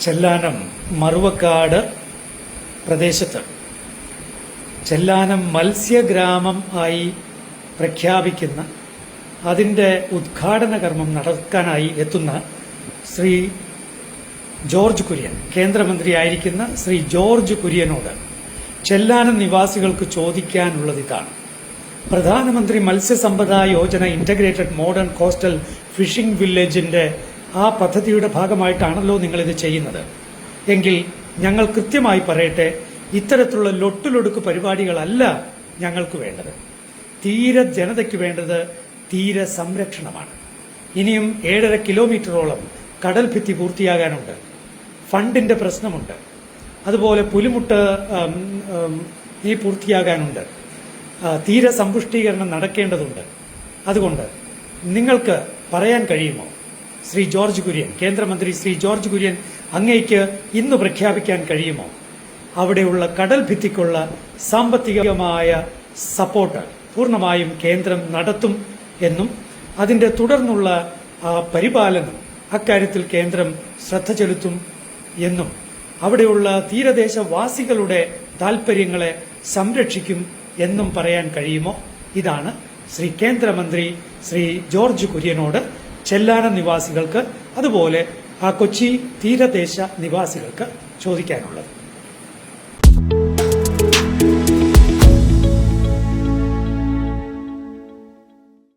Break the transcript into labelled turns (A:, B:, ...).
A: ചെല്ലാനം മറുവക്കാട് പ്രദേശത്ത്. ചെല്ലാനം മത്സ്യഗ്രാമം ആയി പ്രഖ്യാപിക്കുന്ന അതിന്റെ ഉദ്ഘാടന കർമ്മം നടക്കാനായി എത്തുന്ന ശ്രീ ജോർജ് കുര്യൻ കേന്ദ്രമന്ത്രിയായിരിക്കുന്ന ശ്രീ ജോർജ് കുര്യനോട് ചെല്ലാനം നിവാസികൾക്ക് ചോദിക്കാനുള്ളത് ഇതാണ്. Pradhan Mantri Matsya Sampada Yojana integrated modern coastal fishing വില്ലേജിന്റെ ആ പദ്ധതിയുടെ ഭാഗമായിട്ടാണല്ലോ നിങ്ങളിത് ചെയ്യുന്നത്. എങ്കിൽ ഞങ്ങൾ കൃത്യമായി പറയട്ടെ ഇത്തരത്തിലുള്ള ലൊട്ടിലൊടുക്ക് പരിപാടികളല്ല ഞങ്ങൾക്ക് വേണ്ടത്. തീര ജനതയ്ക്ക് വേണ്ടത് തീര സംരക്ഷണമാണ്. ഇനിയും ഏഴര കിലോമീറ്ററോളം കടൽ ഭിത്തി പൂർത്തിയാകാനുണ്ട്. ഫണ്ടിന്റെ പ്രശ്നമുണ്ട്. അതുപോലെ പുലിമുട്ട് ഈ പൂർത്തിയാകാനുണ്ട്. തീരസമ്പുഷ്ടീകരണം നടക്കേണ്ടതുണ്ട്. അതുകൊണ്ട് നിങ്ങൾക്ക് പറയാൻ കഴിയുമോ? ശ്രീ ജോർജ് കുര്യൻ കേന്ദ്രമന്ത്രി ശ്രീ ജോർജ് കുര്യൻ അങ്ങേക്ക് ഇന്ന് പ്രഖ്യാപിക്കാൻ കഴിയുമോ? അവിടെയുള്ള കടൽ ഭിത്തിക്കുള്ള സാമ്പത്തികമായ സപ്പോർട്ട് പൂർണമായും കേന്ദ്രം നടത്തും എന്നും അതിന്റെ തുടർന്നുള്ള പരിപാലനം അക്കാര്യത്തിൽ കേന്ദ്രം ശ്രദ്ധ ചെലുത്തും എന്നും അവിടെയുള്ള തീരദേശവാസികളുടെ താൽപര്യങ്ങളെ സംരക്ഷിക്കും എന്നും പറയാൻ കഴിയുമോ? ഇതാണ് ശ്രീ കേന്ദ്രമന്ത്രി ശ്രീ ജോർജ് കുര്യനോട് ചെല്ലാനം നിവാസികൾക്ക് അതുപോലെ ആ കൊച്ചി തീരദേശ നിവാസികൾക്ക് ചോദിക്കാനുള്ളത്.